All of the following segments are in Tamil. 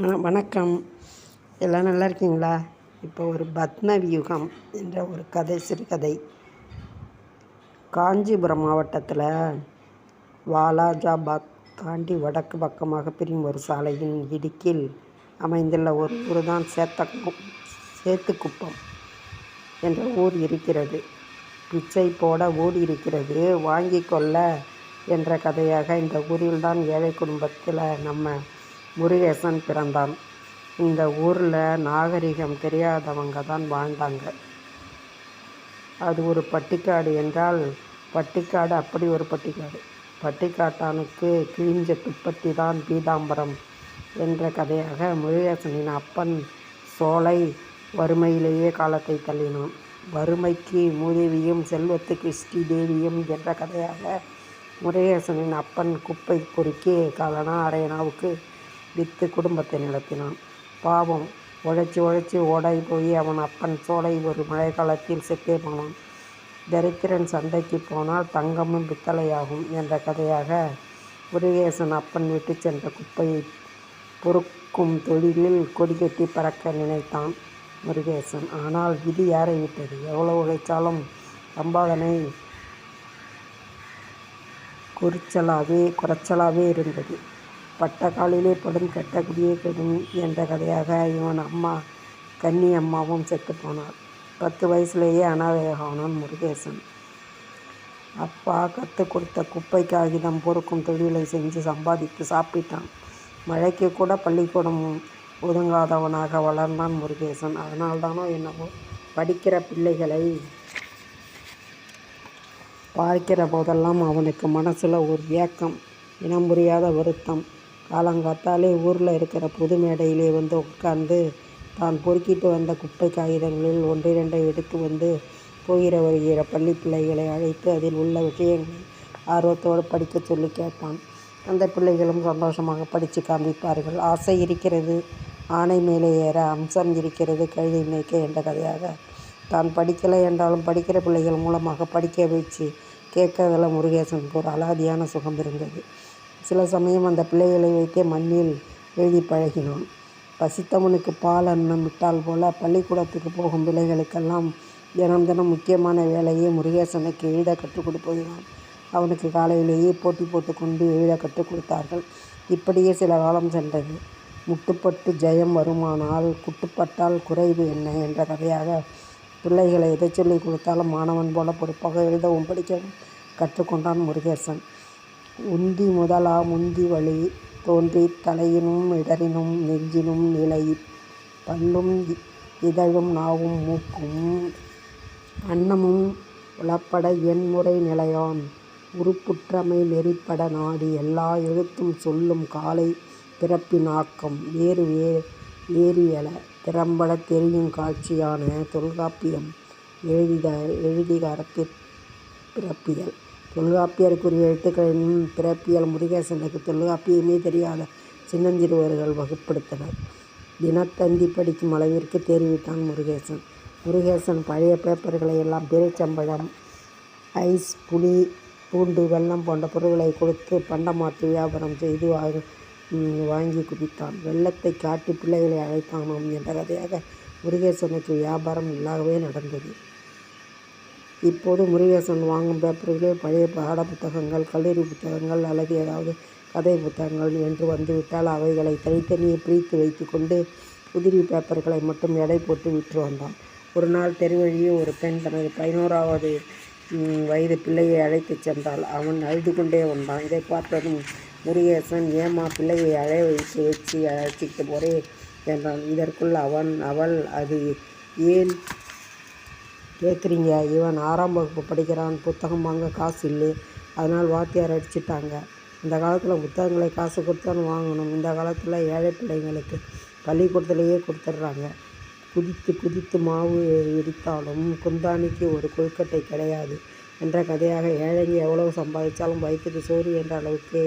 வணக்கம். எல்லாம் நல்லா இருக்கீங்களா? இப்போ ஒரு பத்ம வியூகம் என்ற ஒரு கதை சிறுகதை. காஞ்சிபுரம் மாவட்டத்தில் வாலாஜாபாத் தாண்டி வடக்கு பக்கமாக பிரியும் ஒரு சாலையின் இடுக்கில் அமைந்துள்ள ஒரு ஊர் தான் சேத்தக்கு சேத்துக்குப்பம் என்ற ஊர் இருக்கிறது. பிச்சை போட ஊர் இருக்கிறது வாங்கி கொள்ள என்ற கதையாக இந்த ஊரில்தான் ஏழை குடும்பத்தில் நம்ம முருகேசன் பிறந்தான். இந்த ஊரில் நாகரிகம் தெரியாதவங்க தான் வாழ்ந்தாங்க. அது ஒரு பட்டிக்காடு என்றால் பட்டிக்காடு அப்படி ஒரு பட்டிக்காடு. பட்டிக்காட்டானுக்கு கிழிஞ்ச துப்பட்டி தான் பீதாம்பரம் என்ற கதையாக முருகேசனின் அப்பன் சோலை வறுமையிலேயே காலத்தை தள்ளினான். வறுமைக்கு மூதேவியும் செல்வத்துக்கு ஸ்ரீதேவியும் என்ற கதையாக முருகேசனின் அப்பன் குப்பை பொறுக்கி காலனா அரையனாவுக்கு விற்று குடும்பத்தை நடத்தினான் பாவம். உழைச்சி உழைச்சி ஓடாய் போய் அவன் அப்பன் சோலை ஒரு மழை காலத்தில் செத்தே போனான். தரித்திரன் சண்டைக்கு போனால் தங்கமும் பித்தளையாகும் என்ற கதையாக முருகேசன் அப்பன் விட்டு சென்ற குப்பையை பொறுக்கும் தொழிலில் கொடிகட்டி பறக்க நினைத்தான் முருகேசன். ஆனால் விதி யாரை விட்டது? எவ்வளோ உழைச்சாலும் சம்பாதனை குறிச்சலாகவே குறைச்சலாகவே இருந்தது. பட்ட காலிலே படும் கெட்ட குடியே கெடும் என்ற கதையாக இவன் அம்மா கன்னி அம்மாவும் செத்து போனார். பத்து வயசுலேயே அனாதையாகவனான் முருகேசன். அப்பா கற்றுக் கொடுத்த குப்பை காகிதம் பொறுக்கும் தொழிலை செஞ்சு சம்பாதித்து சாப்பிட்டான். மழைக்கு கூட பள்ளிக்கூடம் ஒதுங்காதவனாக வளர்ந்தான் முருகேசன். அதனால்தானோ என்னவோ படிக்கிற பிள்ளைகளை பார்க்கிற போதெல்லாம் அவனுக்கு மனசில் ஒரு ஏக்கம் இனம் புரியாத வருத்தம். காலங்காத்தாலே ஊரில் இருக்கிற புது மேடையிலே வந்து உட்கார்ந்து தான் பொறுக்கிட்டு வந்த குப்பை காகிதங்களில் ஒன்றிரண்டை எடுத்து வந்து போகிற வருகிற பள்ளி பிள்ளைகளை அழைத்து அதில் உள்ள விஷயங்களை ஆர்வத்தோடு படிக்க சொல்லி கேட்பான். அந்த பிள்ளைகளும் சந்தோஷமாக படித்து காண்பிப்பார்கள். ஆசை இருக்கிறது. ஆணை மேலே ஏற அம்சம் இருக்கிறது. கழுதை மேய்க்க என்ற கதையாக தான் படிக்கலை என்றாலும் படிக்கிற பிள்ளைகள் மூலமாக படிக்க வச்சு கேட்கறதில் முருகேசனுக்கு ஒரு அலாதியான சுகம் இருந்தது. சில சமயம் அந்த பிள்ளைகளை வைத்தே மண்ணில் எழுதி பழகினான் பசித்தவனுக்கு பால் அன்னம் விட்டால் போல பள்ளிக்கூடத்துக்கு போகும் பிள்ளைகளுக்கெல்லாம் தினம் தினம் முக்கியமான வேலையை முருகேசனுக்கு எழுத கற்றுக் கொடுப்பதுதான் அவனுக்கு காலையிலேயே போட்டி போட்டுக்கொண்டு எழுத கற்றுக் கொடுத்தார்கள். இப்படியே சில காலம் சென்றது. முட்டுப்பட்டு ஜெயம் வருமானால் குட்டுப்பட்டால் குறைவு என்ன என்ற கதையாக பிள்ளைகளை எதை சொல்லிக் கொடுத்தாலும் மாணவன் போல பொறுப்பாக எழுதவும் படிக்கவும் கற்றுக்கொண்டான் முருகேசன். உந்தி முதலா முந்தி வழி தோன்றி தலையினும் இடரினும் நெஞ்சினும் நிலை பல்லும் இதழும் நாவும் மூக்கும் அன்னமும் உளப்பட எண்முறை நிலையான் உருப்புற்றமை நெறிப்பட நாடி எல்லா எழுத்தும் சொல்லும் காலை பிறப்பினாக்கம் வேறு வே வேறியல திறம்பட தெரியும் காட்சியான தொல்காப்பியம் எழுதித எழுதிகாரத்திற் பிறப்பியல். தொல்காப்பியருக்குரிய எழுத்துக்களின் பிறப்பியல் முருகேசனுக்கு தொல்காப்பியமே தெரியாத சின்னஞ்சிறுவர்கள் வகுப்படுத்தினர். தினத்தந்தி படிக்கும் அளவிற்கு தேறிவிட்டான் முருகேசன். முருகேசன் பழைய பேப்பர்களை எல்லாம் பிறைச்சம்பழம் ஐஸ் புளி பூண்டு வெல்லம் போன்ற பொருட்களை கொடுத்து பண்டமாற்று வியாபாரம் செய்து வாங்கி குவித்தான். வெள்ளத்தை காட்டி பிள்ளைகளை அழைத்தானாம் என்ற கதையாக முருகேசனுக்கு வியாபாரம் இல்லாகவே நடந்தது. இப்போது முருகேசன் வாங்கும் பேப்பர்களில் பழைய பாட புத்தகங்கள் கல்லூரி புத்தகங்கள் அல்லது ஏதாவது கதை புத்தகங்கள் என்று வந்துவிட்டால் அவைகளை தனித்தனியே பிரித்து வைத்து கொண்டு உதிரி பேப்பர்களை மட்டும் எடை போட்டு விற்று வந்தான். ஒரு நாள் தெருவழியே ஒரு பெண் தனது பதினோராவது வயது பிள்ளையை அழைத்துச் சென்றாள். அவன் அழுது கொண்டே வந்தான். இதை பார்த்ததும் முருகேசன் ஏமா பிள்ளையை அழை வைத்து வச்சு அழைச்சிக்கிட்டு போறே என்றான். இதற்குள் அவன் அவள் அது ஏன் கேட்குறீங்க. இவன் ஆறாம் வகுப்பு படிக்கிறான். புத்தகம் வாங்க காசு இல்லை. அதனால் வாத்தியார் அடிச்சிட்டாங்க. இந்த காலத்தில் புத்தகங்களை காசு கொடுத்தாலும் வாங்கணும். இந்த காலத்தில் ஏழை பிள்ளைங்களுக்கு பள்ளிக்கூடத்துலேயே கொடுத்துட்றாங்க. குதித்து குதித்து மாவு இடித்தாலும் குந்தானிக்கு ஒரு கொழுக்கட்டை கிடையாது என்ற கதையாக ஏழைங்க எவ்வளவு சம்பாதிச்சாலும் வயிற்றுக்கு சோறு என்ற அளவுக்கு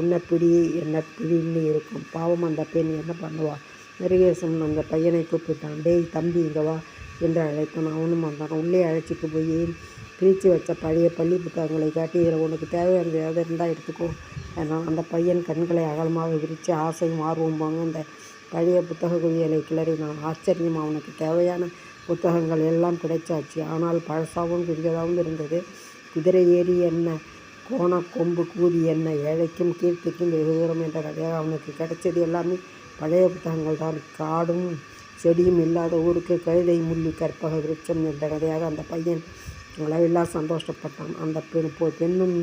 உன்ன பிடி என்ன பிடின்னு இருக்கும். பாவம் அந்த பெண் என்ன பண்ணுவாள் முருகேசன் அந்த பையனை கூப்பிட்டான். டேய் தம்பி இங்கே வா. என்று அழைத்தான் அவனும் வந்தான் உள்ளே அழைச்சிட்டு போய் பிரித்து வச்ச பழைய பள்ளி புத்தகங்களை காட்டி இதில் உனக்கு தேவையானது ஏதாவது இருந்தால் எடுத்துக்கோ என்றான் அந்த பையன் கண்களை அகலமாக விரித்து ஆசையும் ஆர்வமாக அந்த பழைய புத்தக குவியலை கிளறினான். ஆச்சரியம். அவனுக்கு தேவையான புத்தகங்கள் எல்லாம் கிடைச்சாச்சு. ஆனால் பழசாகவும் கிழிஞ்சதாவும் இருந்தது. குதிரை ஏறி என்ன, கோண கொம்பு கூதி என்ன, ஏழைக்கும் கீர்த்திக்கும் வெகு தூரம் என்ற கதையாக அவனுக்கு கிடைச்சது எல்லாமே பழைய புத்தகங்கள் தான் காடும் செடியும் இல்லாத ஊருக்கு கழுதை முள்ளி கற்பக விருட்சம் என்ற கதையாக அந்த பையன் அளவில்லா சந்தோஷப்பட்டான். அந்த பெண் போ பெண்ணும்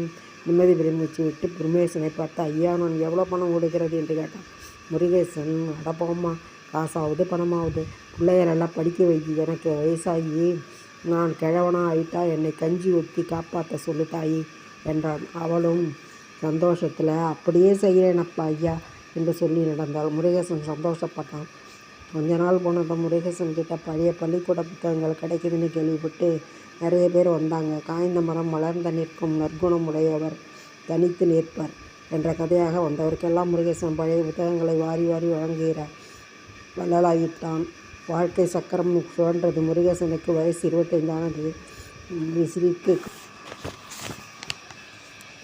நிம்மதி விரும்பிச்சு விட்டு பிரமேசனை பார்த்து, ஐயா, நான் எவ்வளோ பணம் ஓடுகிறது? என்று கேட்டான். முருகேசன், அடப்போம்மா காசாவது பணமாவது பிள்ளைகளெல்லாம் படிக்க வைக்கி எனக்கு வயசாகி நான் கிழவனா ஆயிட்டா என்னை கஞ்சி ஒத்தி காப்பாற்ற சொல்லு தாயி என்றான். அவளும் சந்தோஷத்தில் அப்படியே செய்கிறேனப்பா ஐயா என்று சொல்லி நடந்தாள். முருகேசன் சந்தோஷப்பட்டான். கொஞ்ச நாள் போனதும் முருகேசன் கிட்ட பழைய பள்ளிக்கூட புத்தகங்கள் கிடைக்குதுன்னு கேள்விப்பட்டு நிறைய பேர் வந்தாங்க. காய்ந்த மரம் வளர்ந்து நிற்கும் நற்குணம் உடையவர் தனித்து நிற்பர் என்ற கதையாக வந்தவருக்கெல்லாம் முருகேசன் பழைய புத்தகங்களை வாரி வாரி வழங்குகிறார் வள்ளலாயிட்டான். வாழ்க்கை சக்கரம் சுழன்றது. முருகேசனுக்கு வயசு இருபத்தைந்து ஆனது.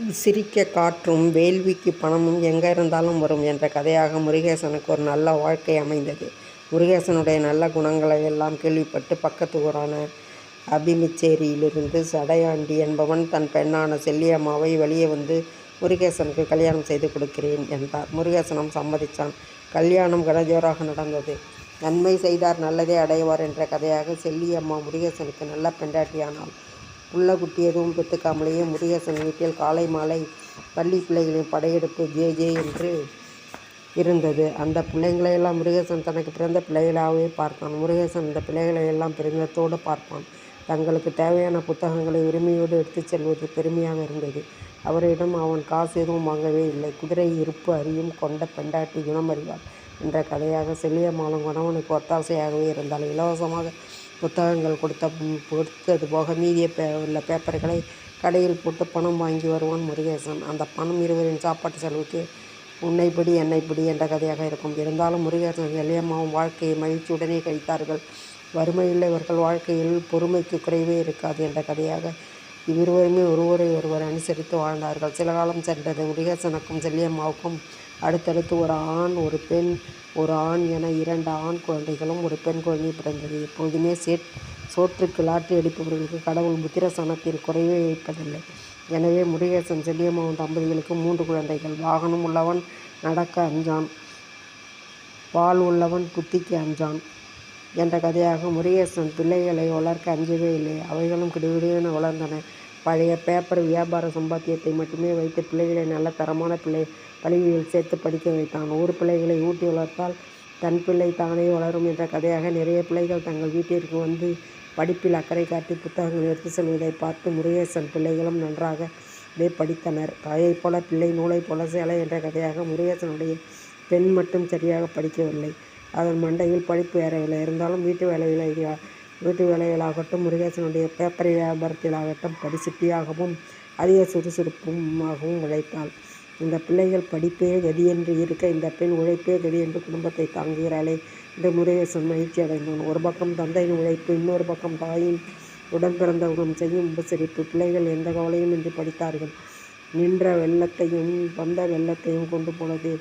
விசிறிக்கக் காற்றும் வேள்விக்கு பணமும் எங்கே இருந்தாலும் வரும் என்ற கதையாக முருகேசனுக்கு ஒரு நல்ல வாழ்க்கை அமைந்தது. முருகேசனுடைய நல்ல குணங்களை எல்லாம் கேள்விப்பட்டு பக்கத்து ஊரான அபிமிச்சேரியிலிருந்து சடையாண்டி என்பவன் தன் பெண்ணான செல்லியம்மாவை வெளியே வந்து முருகேசனுக்கு கல்யாணம் செய்து கொடுக்கிறேன் என்றார். முருகேசனும் சம்மதிச்சான். கல்யாணம் கடஜோராக நடந்தது. நன்மை செய்தார் நல்லதே அடைவார் என்ற கதையாக செல்லியம்மா முருகேசனுக்கு நல்ல பெண்டாட்டியானாள். புள்ள குட்டி எதுவும் பெற்றுக்காமலேயே முருகேசன் வீட்டில் காலை மாலை பள்ளி பிள்ளைகளின் படையெடுப்பு ஜே. ஜே. என்று இருந்தது. அந்த பிள்ளைங்களையெல்லாம் முருகேசன் தனக்கு பிறந்த பிள்ளைகளாகவே பார்த்தான். முருகேசன் இந்த பிள்ளைகளையெல்லாம் பெருமிதத்தோடு பார்ப்பான். தங்களுக்குத் தேவையான புத்தகங்களை உரிமையோடு எடுத்துச் செல்வது பெருமையாக இருந்தது. அவரிடம் அவன் காசு எதுவும் வாங்கவே இல்லை. குதிரை இருப்பு அறியும் கொண்ட பெண்டாட்டி குணமறிவாள் என்ற கதையாக செல்லியம்மாளும் கணவனுக்கு ஒத்தாசையாகவே இருந்தால் இலவசமாக புத்தகங்கள் கொடுத்த கொடுத்தது போக மீதிய பே உள்ள பேப்பர்களை கடையில் போட்டு பணம் வாங்கி வருவான் முருகேசன். அந்த பணம் இருவரின் சாப்பாட்டு செலவுக்கு உன்னைப்படி என்னைப்படி என்ற கதையாக இருக்கும். இருந்தாலும் முருகேசனும் செல்லியம்மாவும் வாழ்க்கையை மகிழ்ச்சியுடனே கழித்தார்கள். வறுமையுள்ளவர்கள் வாழ்க்கையில் பொறுமைக்கு குறைவே இருக்காது என்ற கதையாக இவ்விருவருமே ஒருவரை ஒருவர் அனுசரித்து வாழ்ந்தார்கள். சில காலம் சென்றது. முருகேசனுக்கும் செல்லியம்மாவுக்கும் அடுத்தடுத்து ஒரு ஆண் ஒரு பெண் ஒரு ஆண் என இரண்டு ஆண் குழந்தைகளும் ஒரு பெண் குழந்தை பிறந்தது. எப்போதுமே சோற்றுக்கு லாட்டி அடிப்பவர்களுக்கு கடவுள் புத்திரசனத்தில் குறைவே வைப்பதில்லை. எனவே முருகேசன் செல்லியம்மன் தம்பதிகளுக்கு மூன்று குழந்தைகள். வாகனம் உள்ளவன் நடக்க அஞ்சான். வாள் உள்ளவன் புத்திக்கு அஞ்சான் என்ற கதையாக முருகேசன் பிள்ளைகளை வளர்க்க அஞ்சவே இல்லை. அவைகளும் கிடுகிடுன்னு வளர்ந்தன. பழைய பேப்பர் வியாபார சம்பாத்தியத்தை மட்டுமே வைத்து பிள்ளைகளை நல்ல தரமான பிள்ளை பள்ளிகளில் சேர்த்து படிக்க வைத்தான். ஊர் பிள்ளைகளை ஊட்டி வளர்த்தால் தன் பிள்ளை தானே வளரும் என்ற கதையாக நிறைய பிள்ளைகள் தங்கள் வீட்டிற்கு வந்து படிப்பில் அக்கறை காட்டி புத்தகங்கள் எடுத்து செல்வதைப் பார்த்து முருகேசன் பிள்ளைகளும் நன்றாகவே படித்தனர். தாயைப் போல பிள்ளை நூலைப் போல சேலை என்ற கதையாக முருகேசனுடைய பெண் மட்டும் சரியாக படிக்கவில்லை. அதன் மண்டையில் படிப்பு ஏறவில்லை. இருந்தாலும் வீட்டு வேலையில் வீட்டு வேலைகளாகட்டும் முருகேசனுடைய பேப்பர் வியாபாரத்திலாகட்டும் படிசிட்டியாகவும் அதிக சுறுசுறுப்புமாகவும் உழைத்தாள். இந்த பிள்ளைகள் படிப்பே கதி என்று இருக்க இந்த பெண் உழைப்பே கதி என்று குடும்பத்தை தாங்குகிறாளே இந்த முருகேசன் மகிழ்ச்சி அடைந்தான் ஒரு பக்கம் தந்தையின் உழைப்பு இன்னொரு பக்கம் தாயும் உடன் பிறந்தவர்களும் செய்யும் உபசரிப்பு. பிள்ளைகள் எந்த கவலையும் இன்றி படித்தார்கள். நின்ற வெள்ளத்தையும் வந்த வெள்ளத்தையும் கொண்டு போனது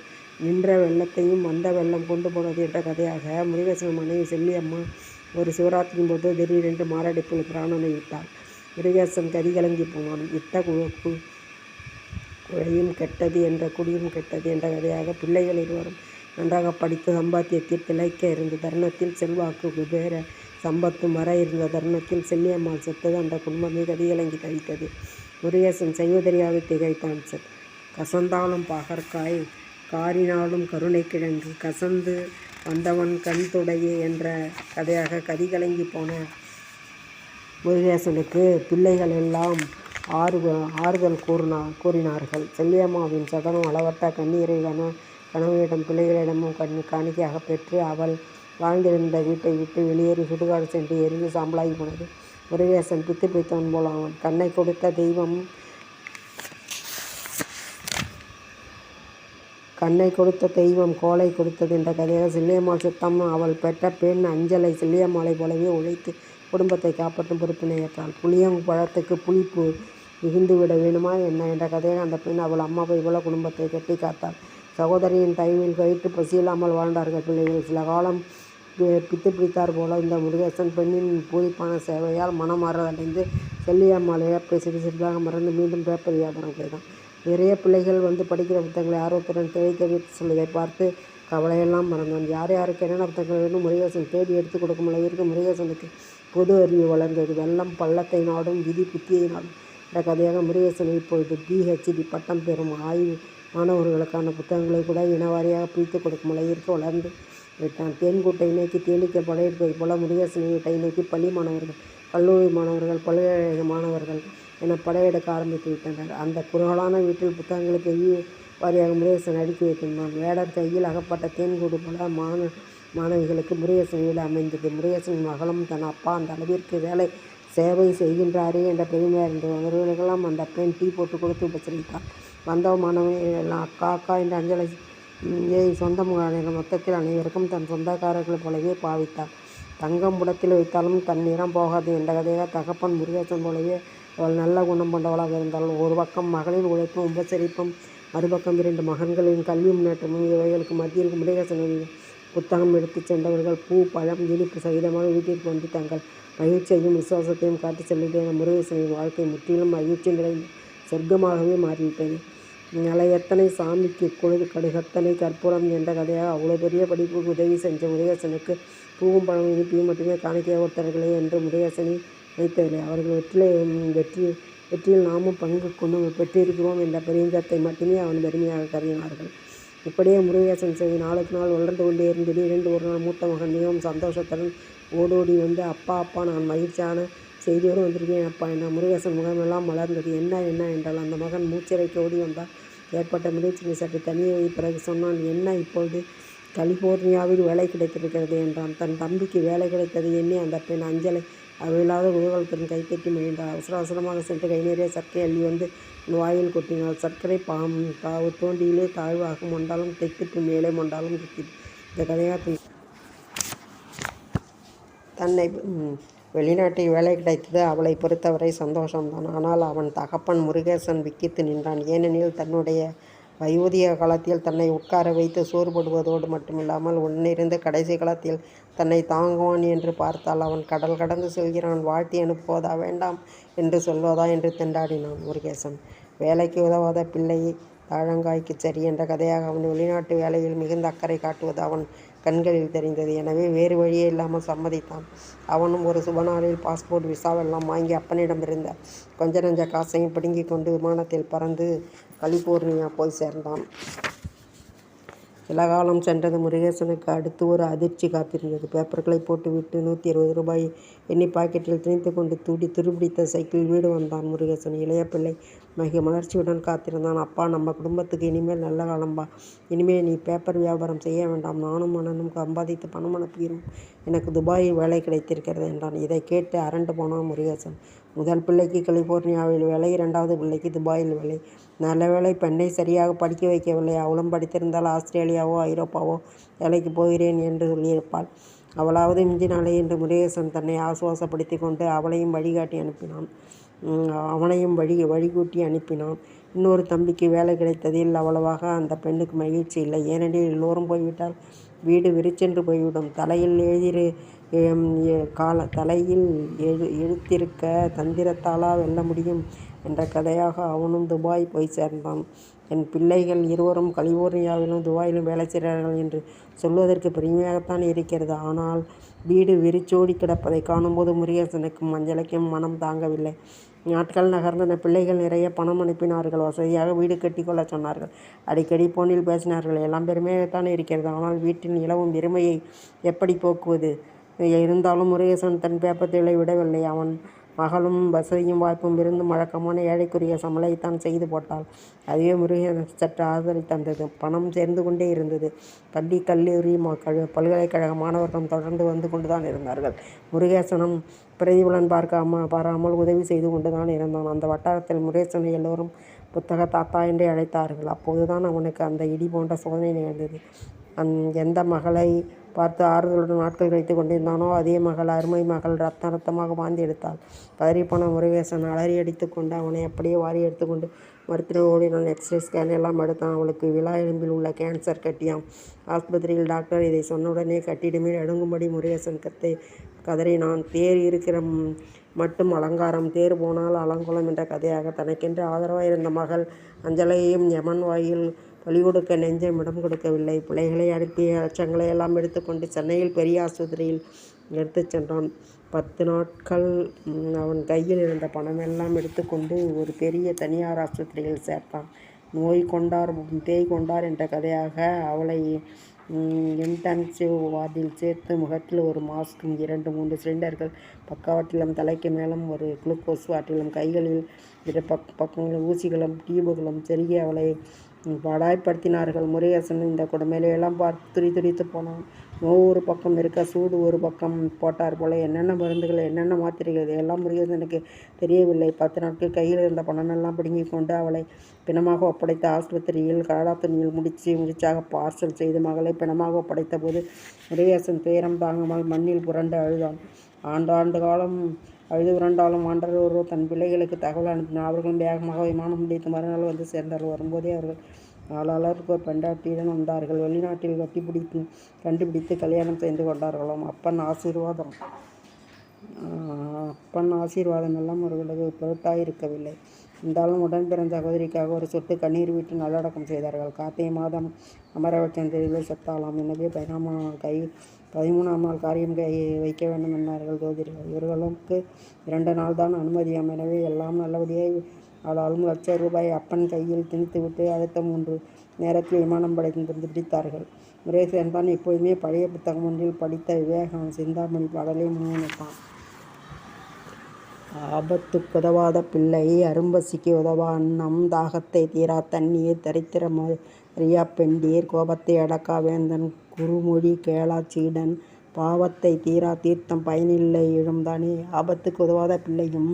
நின்ற வெள்ளத்தையும் வந்த வெள்ளம் கொண்டு போனது என்ற கதையாக முருகேசன் மனைவி செல்லியம்மா ஒரு சிவராத்திரியின் போது திடீரென்று மாரடைப்பில் பிராணனை விட்டார் முருகேசன் கதிகலங்கிப் போனான். இட்ட குழையும் கெட்டது என்ற குடியும் கெட்டது என்ற கதையாக பிள்ளைகள் இருவரும் நன்றாகப் படித்து சம்பாத்தியத்தில் திளைக்க இருந்த தருணத்தில் செல்வாக்கு குபேர சம்பத்து மர இருந்த தருணத்தில் செல்லியம்மாள் செத்தது அந்த குடும்பமே கதிகலங்கி தவித்தது. முருகேசன் செய்வதறியாது திகைத்தான். செத் கசந்தாலும் பாகற்காய் காரினாலும் கருணை கிழங்கு கசந்து வந்தவன் கண் துடையே என்ற கதையாக கதிகலங்கிப் போன முருகேசனுக்கு பிள்ளைகள் எல்லாம் ஆறுதல் கூறினார்கள். செல்லியம்மாவின் சதனம் அளவற்ற கண்ணீரை கணவனிடம் பிள்ளைகளிடமும் கண் காணிக்கையாகப் பெற்று அவள் வாழ்ந்திருந்த வீட்டை விட்டு வெளியேறி சுடுகாடு சென்று எரிந்து சாம்பலாகி போனது. முருகேசன் பித்து பிடித்தவன் போல் அவன் கண்ணை கொடுத்த தெய்வம் கண்ணை கொடுத்த தெய்வம் கோலை கொடுத்தது என்ற கதையாக சில்லியம்மாள் சுத்தம் அவள் பெற்ற பெண் அஞ்சலை சில்லியம்மாளை போலவே உழைத்து குடும்பத்தை காப்பாற்றும் பொறுப்பினை ஏற்றாள். புளியம்பழத்துக்குப் புளிப்பு மிகுந்துவிட வேணுமா என்ன என்ற கதையாக அந்த பெண் அவள் அம்மாவை போல குடும்பத்தைக் கட்டிக் காத்தாள். சகோதரியின் தயவில் கயிற்று பசியில்லாமல் வாழ்ந்தார்கள் பிள்ளைகள். சில காலம் பித்து பிடித்தார் போல இந்த முருகேசன் பெண்ணின் பூரிப்பான சேவையால் மனமாறுதலடைந்து செல்லியம்மாள் இழப்பை சிறிது சிறிதாக மறந்து மீண்டும் பேப்பர் வியாபாரம் செய்தான். நிறைய பிள்ளைகள் வந்து படிக்கிற புத்தகங்களை ஆர்வத்துடன் தேடி தேடிச் சொல்வதை பார்த்து கவலையெல்லாம் மறந்தான். யார் யாருக்கு என்னென்ன புத்தகங்கள் வேண்டும் முருகேசன் தேடி எடுத்துக் கொடுக்கும் அளவிற்கு முருகேசனுக்கு பொது அறிவு வளர்ந்தது. வெள்ளம் பள்ளத்தை நாடும் விதி புத்தியை நாடும் என்ற கதையாக முருகேசன் இப்பொழுது பிஹெச்டி பட்டம் பெறும் ஆய்வு மாணவர்களுக்கான புத்தகங்களை கூட இனவாரியாக பிரித்துக் கொடுக்கும் அளவிற்கு வளர்ந்து விட்டான். தேன்கூட்டை நோக்கி தேனீக்கள் படையெடுப்பதைப் போல முருகேசனின் வீட்டை நோக்கி பள்ளி மாணவர்கள் கல்லூரி மாணவர்கள் பல்கலைக்கழக மாணவர்கள் என படையெடுக்க ஆரம்பித்து விட்டனர். அந்த குறுகலான வீட்டில் புத்தகங்களை பெரிய வாரியாக முருகேசன் அடுக்கி வைத்திருந்தான். வேடர் கையில் அகப்பட்ட தேன்கூடு போல மாண மாணவிகளுக்கு முருகேசன் வீடு அமைந்தது. முருகேசன் மகளும் தன் அப்பா அந்த அளவிற்கு வேலை சேவை செய்கின்றாரே என்ற பெருமையாக இருந்தது. அவர்களுக்கெல்லாம் அந்த பெண் டீ போட்டு கொடுத்து உபசரித்தாள். வந்த எல்லாம் அக்கா அக்கா என்று அஞ்சலியை சொந்த மகளிர் மொத்தத்தில் அனைவருக்கும் தன் சொந்தக்காரர்களைப் போலவே பாவித்தாள். தங்கம் புடத்தில் வைத்தாலும் தன் நிறம் போகாது என்ற கதையாக தகப்பன் முருகேசன் போலவே அவள் நல்ல குணம் கொண்டவளாக இருந்தாள். ஒரு பக்கம் மகளின் உழைப்பும் உபசரிப்பும் மறுபக்கம் இரண்டு மகன்களின் கல்வி முன்னேற்றமும் இவைகளுக்கு மத்தியில் முருகேசனின் புத்தகம் எடுத்துச் சென்றவர்கள் பூ பழம் இனிப்பு சகிதமாக வீட்டிற்கு வந்து தங்கள் மகிழ்ச்சியையும் விசுவாசத்தையும் காட்டிச் செல்வதென முருகேசனின் வாழ்க்கை முற்றிலும் மகிழ்ச்சி நிறைந்த சொர்க்கமாகவே மாறிவிட்டது. அலையெத்தனை சாமிக்கு கொழுது கடுகத்தனை கற்பூரம் என்ற கதையாக அவ்வளோ பெரிய படிப்புக்கு உதவி செஞ்ச முருகேசனுக்கு பூவும் பழமும் இனிப்பையும் மட்டுமே காணிக்கையாக கொடுத்தார்களே என்று முருகேசனை வைத்ததில்லை அவர்கள் வெற்றியில் வெற்றியில் நாமும் பங்கு கொண்டு பெற்றிருக்கிறோம் என்ற பெருமிதத்தை மட்டுமே அவன் பெருமையாக கருதினார்கள். இப்படியே முருகேசன் செய்தி நாளுக்கு நாள் வளர்ந்து கொண்டே இருந்தது. திடீரென்று ஒருநாள் மூத்த மகன் மிகவும் சந்தோஷத்துடன் ஓடோடி வந்து அப்பா அப்பா நான் மகிழ்ச்சியான செய்தியோடு வந்திருக்கேன் அப்பா என்ன முருகேசன் முகமெல்லாம் மலர்ந்தது. என்ன என்ன என்றால் அந்த மகன் மூச்சிறைக்க ஓடி வந்தால் ஏற்பட்ட மகிழ்ச்சியை சற்று தனியே வை பிறகு சொன்னான் என்ன இப்பொழுது கலிபோர்னியாவில் வேலை கிடைத்திருக்கிறது என்றான். தன் தம்பிக்கு வேலை கிடைத்தது எண்ணி அந்த பெண் அஞ்சலை அவையில்லாத குதூகலத்துடன் கைப்பற்றி முயன்றார் அவசர அவசரமாக சென்று கை நிறைய சர்க்கரை அள்ளி வந்து வாயில் கொட்டினாள். சர்க்கரை தாவு தோண்டியிலே தாழ்வாக மொண்டாலும் தைத்திற்று மேலே மொண்டாலும் தைத்திற்று. இந்த கதையாக தன்னை வெளிநாட்டில் வேலை கிடைத்தது அவளை பொறுத்தவரை சந்தோஷம்தான். ஆனால் அவன் தகப்பன் முருகேசன் விக்கித்து நின்றான். ஏனெனில் தன்னுடைய வயோதிக காலத்தில் தன்னை உட்கார வைத்து சோறுபடுவதோடு மட்டுமில்லாமல் உன்னிருந்து கடைசி காலத்தில் தன்னை தாங்குவான் என்று பார்த்தால் அவன் கடல் கடந்து செல்கிறான். வாழ்த்தி அனுப்புவதா வேண்டாம் என்று சொல்வதா என்று திண்டாடினான் முருகேசன். வேலைக்கு உதவாத பிள்ளை தாழங்காய்க்கு சரி என்ற கதையாக அவன் வெளிநாட்டு வேலையில் மிகுந்த அக்கறை காட்டுவது அவன் கண்களில் தெரிந்தது. எனவே வேறு வழியே இல்லாமல் சம்மதித்தான். அவனும் ஒரு சுபநாளில் பாஸ்போர்ட் விசாவெல்லாம் வாங்கி அப்பனிடமிருந்த கொஞ்ச நஞ்ச காசையும் பிடுங்கிக் கொண்டு விமானத்தில் பறந்து கலிபோர்னியா போய் சேர்ந்தான். சில காலம் சென்றது. முருகேசனுக்கு அடுத்து ஒரு அதிர்ச்சி காத்திருந்தது. பேப்பர்களை போட்டுவிட்டு நூற்றி இருபது ரூபாய் எண்ணி பாக்கெட்டில் திணித்து கொண்டு துருப்பிடித்த சைக்கிளில் வீடு வந்தான் முருகேசன். இளைய பிள்ளை மிக மலர்ச்சியுடன் காத்திருந்தான். அப்பா நம்ம குடும்பத்துக்கு இனிமேல் நல்ல காலம்பா. இனிமேல் நீ பேப்பர் வியாபாரம் செய்ய வேண்டாம். நானும் அண்ணனும் சம்பாதித்து பணம் அனுப்புகிறோம். எனக்கு துபாயில் வேலை கிடைத்திருக்கிறது என்றான். இதை கேட்டு அரண்டு போனான் முருகேசன். முதல் பிள்ளைக்கு கலிபோர்னியாவில் வேலை. இரண்டாவது பிள்ளைக்கு துபாயில் வேலை. நல்ல வேலை பெண்ணை சரியாக படிக்க வைக்கவில்லை. அவளும் படித்திருந்தால் ஆஸ்திரேலியாவோ ஐரோப்பாவோ வேலைக்கு போகிறேன் என்று சொல்லியிருப்பாள். அவளாவது மிஞ்சினாளே என்று முருகேசன் தன்னை ஆசுவாசப்படுத்திக் கொண்டு அவளையும் வழிகாட்டி அனுப்பினான். அவனையும் வழி வழிகூட்டி அனுப்பினான். இன்னொரு தம்பிக்கு வேலை கிடைத்ததில் அவ்வளவாக அந்தப் பெண்ணுக்கு மகிழ்ச்சி இல்லை. ஏனெனில் எல்லோரும் போய்விட்டால் வீடு விரிச்சென்று போய்விடும். தலையில் எழுதிரு கால தலையில் எழு எழுத்திருக்க தந்திரத்தாலா வெல்ல முடியும் என்ற கதையாக அவனும் துபாய் போய் சேர்ந்தான். என் பிள்ளைகள் இருவரும் கலிபோர்னியாவிலும் துபாயிலும் வேலை செய்கிறார்கள் என்று சொல்வதற்கு பெருமையாகத்தான் இருக்கிறது. ஆனால் வீடு விரிச்சோடி கிடப்பதைக் காணும்போது முருகேசனுக்கும் மஞ்சளைக்கும் மனம் தாங்கவில்லை. நாட்கள் நகர்ந்தன. பிள்ளைகள் நிறைய பணம் அனுப்பினார்கள். வசதியாக வீடு கட்டிக்கொள்ள சொன்னார்கள். அடிக்கடி போனில் பேசினார்கள். எல்லாம் பெருமையாகத்தானே இருக்கிறது. ஆனால் வீட்டில் நிலவும் வெறுமையை எப்படி போக்குவது? இருந்தாலும் முருகேசன் தன் பேப்பர் விடவில்லை. அவன் மகளும் வசதியும் வாய்ப்பும் இருந்தும் வழக்கமான ஏழைக்குரிய சமையலைத்தான் செய்து போட்டாள். அதுவே முருகன் சற்று ஆறுதலைத் தந்தது. பணம் சேர்ந்து கொண்டே இருந்தது. பள்ளி கல்லூரி பல்கலைக்கழக மாணவர்களும் தொடர்ந்து வந்து கொண்டுதான் இருந்தார்கள். முருகேசனும் பிரதிபலன் பார்க்காம பாராமல் உதவி செய்து கொண்டுதான் இருந்தான். அந்த வட்டாரத்தில் முருகேசனை எல்லோரும் புத்தக தாத்தா என்றே அழைத்தார்கள். அப்போதுதான் அவனுக்கு அந்த இடி போன்ற சோதனை நிகழ்ந்தது. அந் எந்த மகளை பார்த்து ஆறுதலுடன் நாட்கள் கழித்துக் கொண்டிருந்தானோ அதே மகள் அருமை மகள் ரத்த ரத்தமாக வாந்தி எடுத்தாள். பதறிப்போன முருகேசன் அலறி அடித்துக் கொண்டு அவனை அப்படியே வாரி எடுத்துக்கொண்டு மருத்துவ ஓடினான். எக்ஸ்ரே ஸ்கேன் எல்லாம் எடுத்தான். அவளுக்கு விழா எலும்பில் உள்ள கேன்சர் கட்டியாம். ஆஸ்பத்திரியில் டாக்டர் இதை சொன்னவுடனே கட்டிடமே அடுங்கும்படி முருகேசன் கத்தை கதறினான். தேர் இருக்கிற மட்டும் அலங்காரம் தேர் போனால் அலங்குளம் என்ற கதையாக தனக்கென்று ஆதரவாக இருந்த மகள் அஞ்சலையையும் யமன் வாயில் பலிகொடுக்க நெஞ்சம் இடம் கொடுக்கவில்லை. பிள்ளைகளை அனுப்பிய அச்சங்களை எல்லாம் எடுத்துக்கொண்டு சென்னையில் பெரிய ஆஸ்பத்திரியில் எடுத்துச் சென்றான். பத்து நாட்கள் அவன் கையில் இருந்த பணமெல்லாம் எடுத்துக்கொண்டு ஒரு பெரிய தனியார் ஆஸ்பத்திரியில் சேர்த்தான். நோய் கொண்டார் பேய் கொண்டார் என்ற கதையாக அவளை இன்டென்சிவ் வார்டில் சேர்த்து முகத்தில் ஒரு மாஸ்க்கும் இரண்டு மூன்று சிலிண்டர்கள் பக்கவாட்டிலும் தலைக்கு மேலும் ஒரு குளுக்கோஸ் வாட்டிலும் கைகளில் இரு பக் பக்கங்களில் ஊசிகளும் டியூபுகளும் செருகி அவளை பாடாய்ப்படுத்தினார்கள். முருகேசன் இந்த கொடுமைகளையெல்லாம் பார்த்து துடிதுடித்துப் போனான். நோவு ஒரு பக்கம் இருக்க சூடு ஒரு பக்கம் போட்டார் போல என்னென்ன மருந்துகள் என்னென்ன மாத்திரைகள் இதையெல்லாம் முருகேசனுக்கு தெரியவில்லை. பத்து நாட்கள் கையில் இருந்த பணமெல்லாம் பிடுங்கிக் கொண்டு அவளை பிணமாக ஒப்படைத்த ஆஸ்பத்திரியில் கனடாத் துணியில் முடிச்சு முடிச்சாக பார்சல் செய்து மகளை பிணமாக ஒப்படைத்தபோது முருகேசன் துயரம் தாங்காமல் மண்ணில் புரண்டு அழுதான். ஆண்டாண்டு காலம் அழுது புரண்டாலும் ஆண்டவரோ தன் பிள்ளைகளுக்கு தகவல் அனுப்பினார். அவர்களும் வேகமாக விமானம் முடித்து மறுநாள் வந்து சேர்ந்தார்கள். வரும்போதே அவர்கள் ஆளாளுக்கு ஒரு பெண்டாட்டியுடன் வந்தார்கள். வெளிநாட்டில் கண்டுபிடித்து கல்யாணம் செய்து கொண்டார்களாம். அப்பன் ஆசீர்வாதம் அப்பன் ஆசீர்வாதம் எல்லாம் அவர்களுக்கு பொருட்டாயிருக்கவில்லை. இருந்தாலும் உடன் பிறந்த சகோதரிக்காக ஒரு சொட்டு கண்ணீர் விட்டு நல்லடக்கம் செய்தார்கள். கார்த்திகை மாதம் அமாவாசைத் தேதியில் செத்தாளாம். எனவே பதிமூணாம் நாள் காரியம் வைக்க வேண்டும் என்றார்கள் ஜோதிடர்கள். இவர்களுக்கு இரண்டு நாள்தான் அனுமதியாம். எனவே எல்லாம் நல்லபடியாக ஆளாலும் லட்ச ரூபாயை அப்பன் கையில் திணித்துவிட்டு அடுத்த மூன்று நேரத்தில் விமானம் பிடித்தார்கள். முருகேசன்தான் எப்போதுமே பழைய புத்தகம் ஒன்றில் படித்த விவேகானந்த சிந்தாமணி பாடலை முணுமுணுத்தான். ஆபத்துக்குதவாத பிள்ளை அரும்பசிக்கு உதவா அன்னம் தாகத்தை தீரா தண்ணீர் தரித்திர அறியாப் பெண்டீர் கோபத்தை அடக்கா வேந்தன் குறுமொழி கேளாச் சீடன் பாவத்தைத் தீராத் தீர்த்தம் பயனில்லை இழும்தானே. ஆபத்துக்கு உதவாத பிள்ளையும்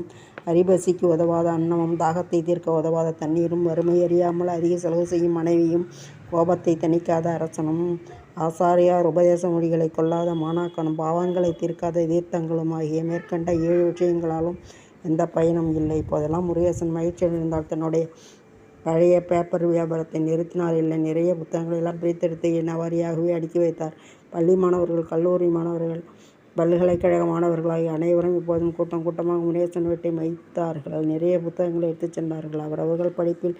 அரிபசிக்கு உதவாத அன்னமும் தாகத்தைத் தீர்க்க உதவாத தண்ணீரும் வறுமை அறியாமல் அதிக செலவு செய்யும் மனைவியும் கோபத்தைத் தணிக்காத அரசனும் ஆசாரியார் உபதேச மொழிகளைக் கொள்ளாத மாணாக்கனும் பாவங்களைத் தீர்க்காத தீர்த்தங்களும் ஆகிய மேற்கண்ட ஏழு விஷயங்களாலும் எந்தப் பயனும் இல்லை. இப்போதெல்லாம் முருகேசன் மகிழ்ச்சியில் இருந்தால் தன்னுடைய பழைய பேப்பர் வியாபாரத்தை நிறுத்தினார். இல்லை நிறைய புத்தகங்களை எல்லாம் பிரித்தெடுத்து இனவாரியாகவே அடுக்கி வைத்தார். பள்ளி மாணவர்கள் கல்லூரி மாணவர்கள் பல்கலைக்கழக மாணவர்கள் ஆகிய அனைவரும் இப்போதும் கூட்டம் கூட்டமாக முனேசன் வீட்டை மைத்தார்கள் நிறைய புத்தகங்களை எடுத்துச் சென்றார்கள். அவரவர்கள் படிப்பில்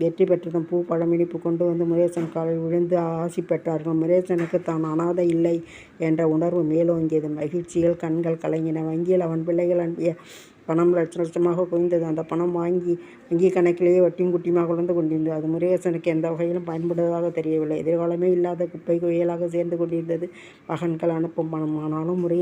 வெற்றி பெற்றதும் பூ பழம் இனிப்பு கொண்டு வந்து முரேசன் காலில் விழுந்து ஆசி பெற்றார்கள். முரேசனுக்கு தான் அனாதை இல்லை என்ற உணர்வு மேலோங்கியது. மகிழ்ச்சியில் கண்கள் கலங்கின. வங்கியில் அவன் பிள்ளைகள் அனுப்பிய பணம் லட்ச லட்சமாக குவிந்தது. அந்த பணம் வாங்கி வங்கி கணக்கிலேயே வட்டியும் குட்டியுமாக வளர்ந்து கொண்டிருந்தது. அது முருகேசனுக்கு எந்த வகையிலும் பயன்படுவதாக தெரியவில்லை. எதிர்காலமே இல்லாத குப்பை குயலாக சேர்ந்து கொண்டிருந்தது மகன்கள் அனுப்பும் பணம். ஆனாலும் முருகேசன்